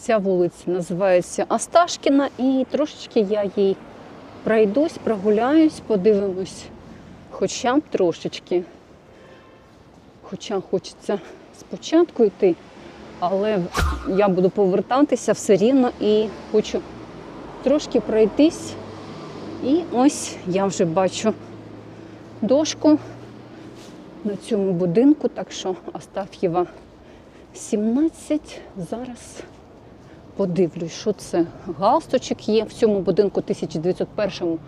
Ця вулиця називається Осташкіна, і трошечки я їй пройдусь, прогуляюсь, подивимось. Хоча б трошечки. Хоча хочеться спочатку йти, але я буду повертатися все рівно і хочу трошки пройтись. І ось я вже бачу дошку на цьому будинку, так що Астаф'єва 17. Зараз подивлюсь, що це. Галстучок є. В цьому будинку 1901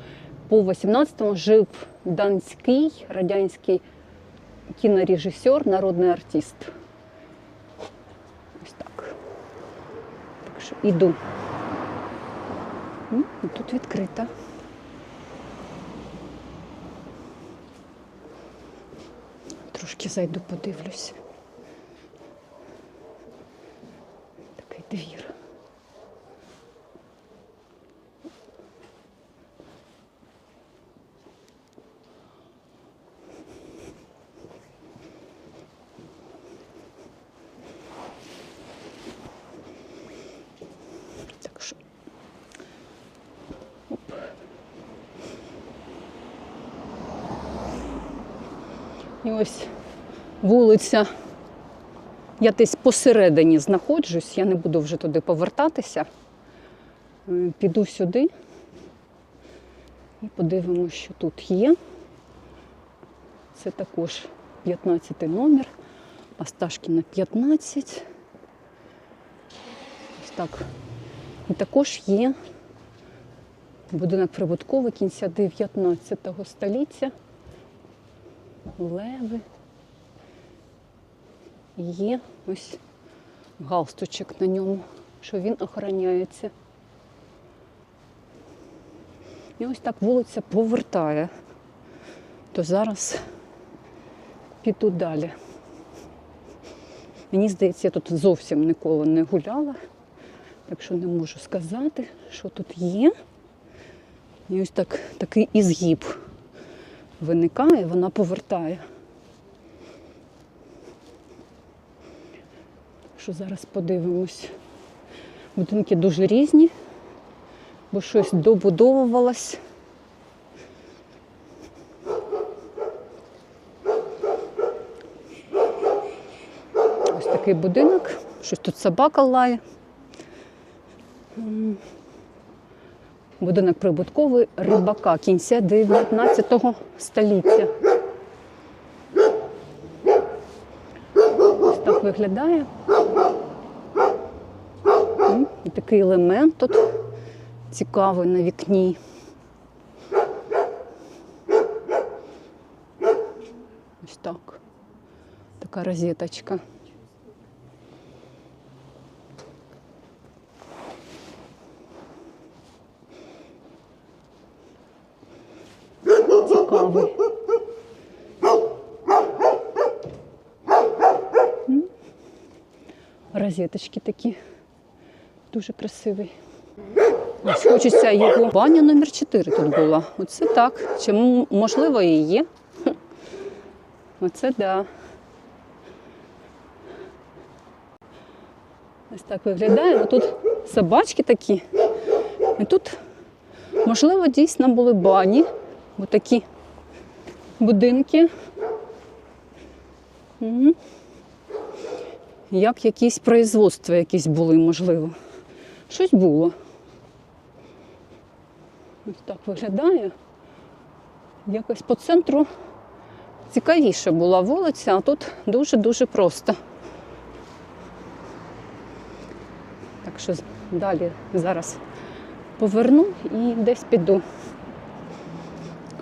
по 18 жив данський радянський кінорежисер, народний артист. Ось так. Так що іду. Тут відкрита. Трошки зайду, подивлюсь. Такий двір. І ось вулиця. Я десь посередині знаходжусь, я не буду вже туди повертатися. Е, Піду сюди і подивимося, що тут є. Це також 15 номер, Осташкіна 15. Ось так. І також є будинок прибутковий кінця 19 століття. Леви. Є ось галстучок на ньому, що він охороняється. І ось так вулиця повертає. То зараз піду далі. Мені здається, я тут зовсім ніколи не гуляла, так що не можу сказати, що тут є. І ось так, такий ізгиб виникає, вона повертає. Що зараз подивимось. Будинки дуже різні, бо щось добудовувалось. Ось такий будинок, щось тут собака лає. Будинок прибутковий рибака кінця 19 століття. Ось так виглядає. І такий елемент тут цікавий на вікні. Ось так. Така розеточка. Розеточки такі. Дуже красивий. Хочеться його. Баня номер 4 тут була. Оце так. Чи можливо і є? Оце да. Ось так виглядає. Тут собачки такі. І тут, можливо, дійсно були бані. Ось такі будинки. Мгм. Як якісь производства якісь були, можливо. Щось було. Ось так виглядає. Якось по центру цікавіше була вулиця, а тут дуже-дуже просто. Так що далі зараз поверну і десь піду.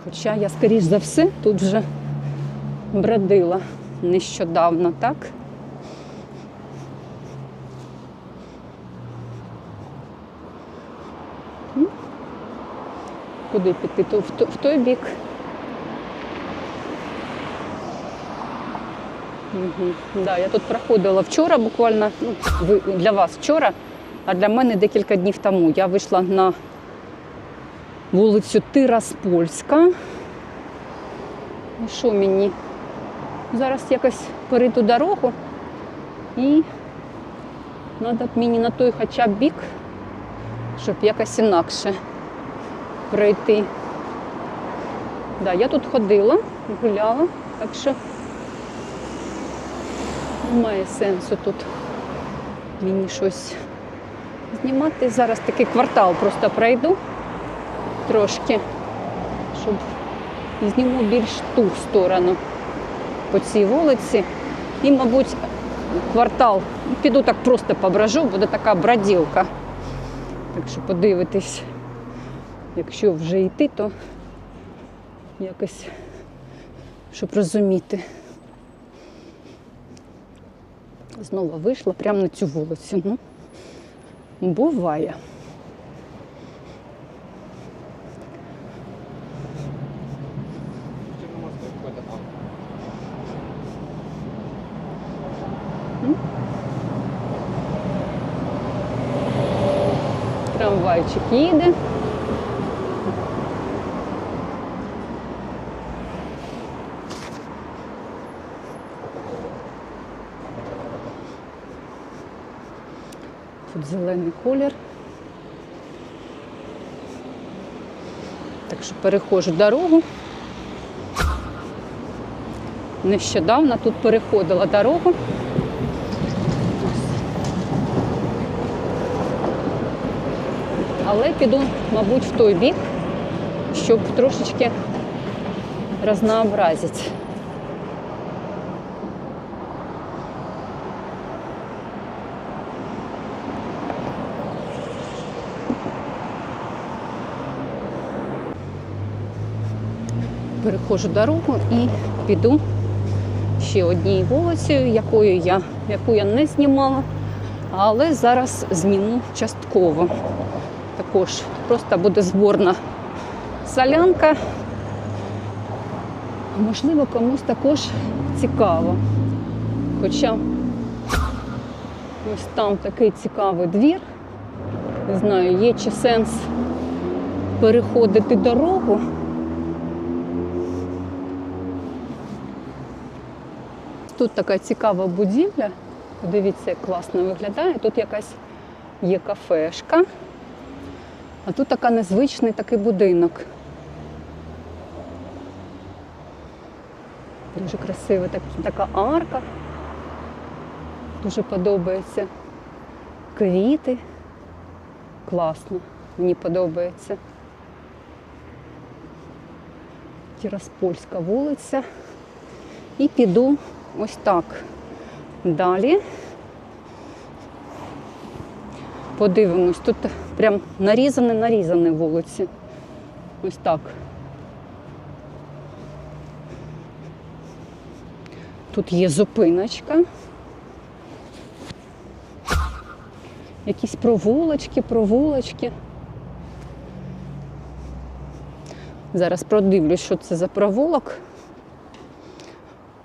Хоча я, скоріш за все, тут вже бродила нещодавно, так? Куди піти? То в, той бік. Угу. Да, я тут проходила вчора буквально, ну, для вас вчора, а для мене декілька днів тому. Я вийшла на вулицю Тираспольська. І що мені? Зараз якось перейду дорогу і Треба б мені на той хоча б бік, щоб якось інакше пройти. Да, я тут ходила, гуляла, так що немає сенсу тут мені щось знімати. Зараз такий квартал просто пройду трошки, щоб зніму більш ту сторону по цій вулиці. І, мабуть, квартал піду так просто пображу, буде така броділка. Так що подивитись, якщо вже йти, то якось, щоб розуміти. Знову вийшла прямо на цю вулицю. Ну, буває. Трамвайчик їде. Зелений колір. Так що переходжу дорогу. Нещодавно тут переходила дорогу. Але піду, мабуть, в той бік, щоб трошечки разнообразити. Переходжу дорогу і піду ще однією вулицею, якою я, яку я не знімала, але зараз зніму частково також просто буде зборна солянка. Можливо, комусь також цікаво. Хоча ось там такий цікавий двір. Не знаю, є чи сенс переходити дорогу. Тут така цікава будівля. Подивіться, як класно виглядає. Тут якась є кафешка. А тут така незвичний такий будинок. Дуже красива так, така арка. Дуже подобається. Квіти. Класно. Мені подобається. Тираспольська вулиця. І піду ось так далі. Подивимось, тут прям нарізане, нарізане вулиці. Ось так. Тут є зупиночка. Якісь провулочки, провулочки. Зараз продивлюсь, що це за провулок.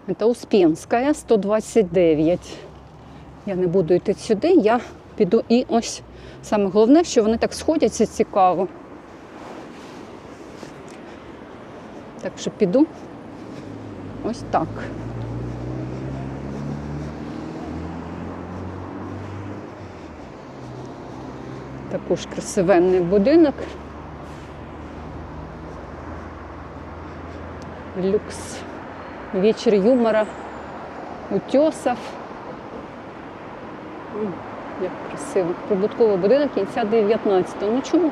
Це Успенська, 129. Я не буду йти сюди, я піду і ось саме головне, що вони так сходяться цікаво. Так що піду ось так. Також красивенний будинок. Люкс. Вечір юмора. Утьосов. Як красиво. Прибутковий будинок кінця 19-го. Ну чому?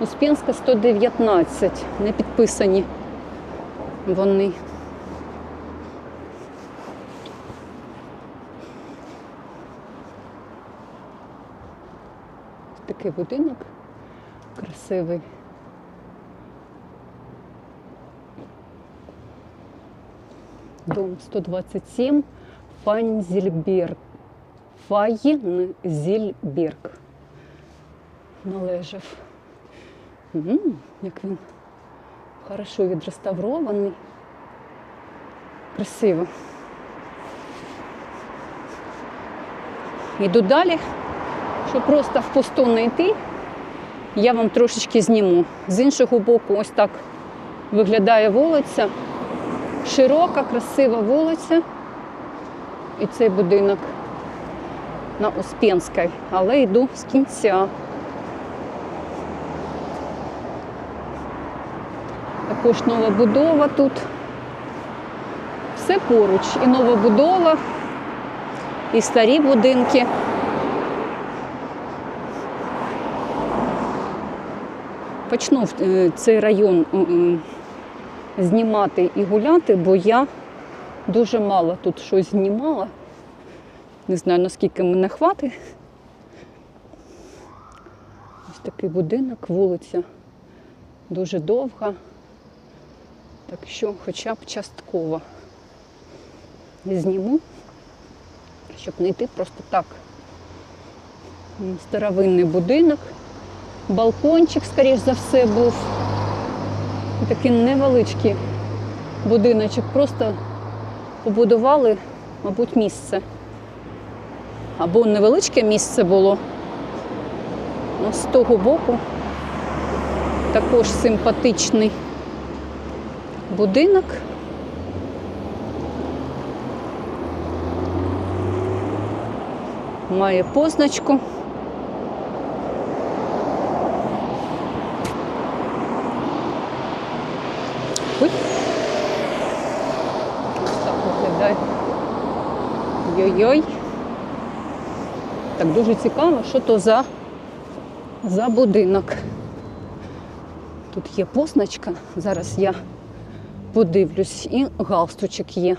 Успенська 119. Не підписані вони. Такий будинок красивий. Дом 127, Файнзільберг. Файнзільберг. Належав. М, як він хорошо відреставрований. Красиво. Йду далі, щоб просто в пусту не йти. Я вам трошечки зніму. З іншого боку, ось так виглядає вулиця. Широка, красива вулиця. І цей будинок на Успенській, але йду з кінця. Також нова будова тут. Все поруч. І нова будова, і старі будинки. Почну е, цей район знімати і гуляти, бо я дуже мало тут щось знімала. Не знаю, наскільки мене хватить. Ось такий будинок, вулиця дуже довга. Так що хоча б частково зніму, щоб не йти просто так. Старовинний будинок, балкончик, скоріш за все, був. Такий невеличкий будиночок. Просто побудували, мабуть, місце. Або невеличке місце було. Ну, з того боку також симпатичний будинок. Має позначку. Ой. Ось так виглядає. Йой-йой. Так дуже цікаво, що то за, за будинок. Тут є позначка. Зараз я подивлюсь, і галстучок є.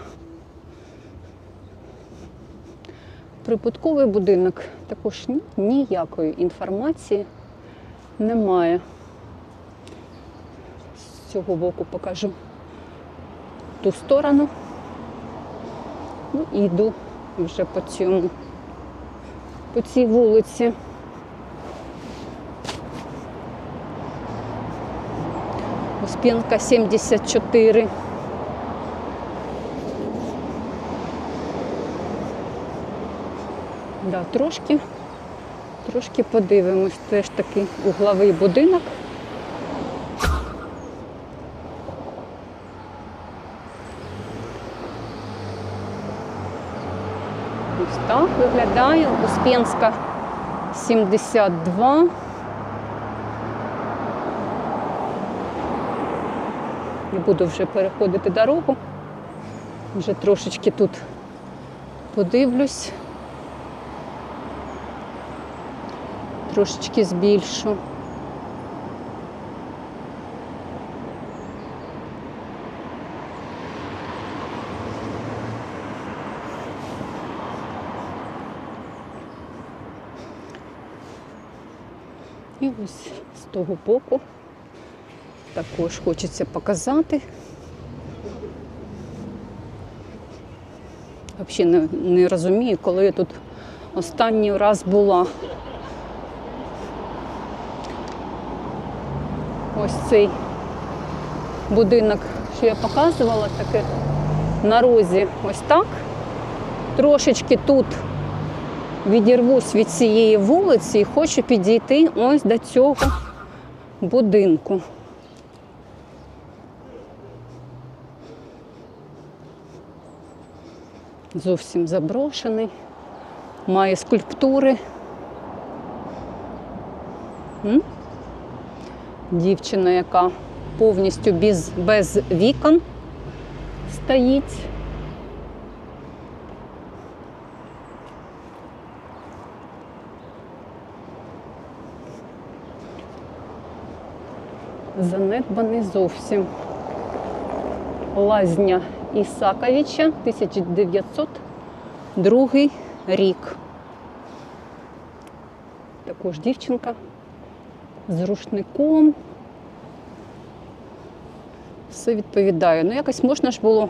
Прибутковий будинок також ніякої інформації немає. З цього боку покажу ту сторону. Ну, і йду вже по цьому, по цій вулиці. Успенка 74. Да, трошки, трошки подивимось. Теж такий угловий будинок. Ось так виглядає. Успенська 72. Не буду вже переходити дорогу. Вже трошечки тут подивлюсь. Трошечки збільшу. Ось з того боку також хочеться показати. Взагалі не, не розумію, коли я тут останній раз була. Ось цей будинок, що я показувала, таке на розі ось так. Трошечки тут відірвусь від цієї вулиці і хочу підійти ось до цього будинку. Зовсім заброшений, має скульптури. М? Дівчина, яка повністю без, без вікон стоїть. Занедбаний зовсім. Лазня Ісаковича, 1902 рік. Також дівчинка з рушником. Все відповідає. Ну, якось можна ж було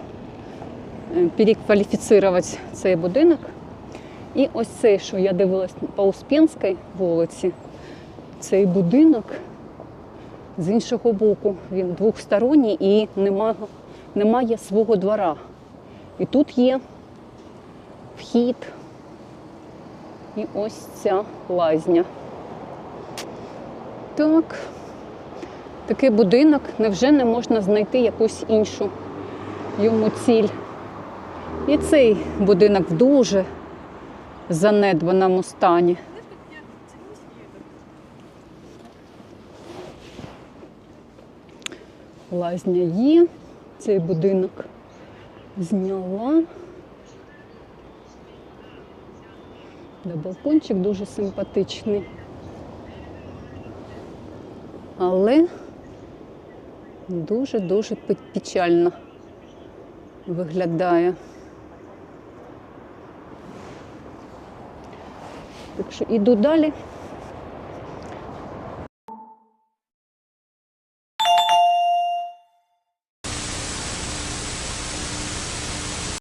е, перекваліфіцирувати цей будинок. І ось цей, що я дивилась по Успенській вулиці, цей будинок з іншого боку, він двохсторонній і немає, немає свого двора. І тут є вхід. І ось ця лазня. Так, такий будинок, невже не можна знайти якусь іншу йому ціль? І цей будинок в дуже занедбаному стані. Лазня є, цей будинок зняла. Да, балкончик дуже симпатичний. Але дуже-дуже печально виглядає. Так що іду далі.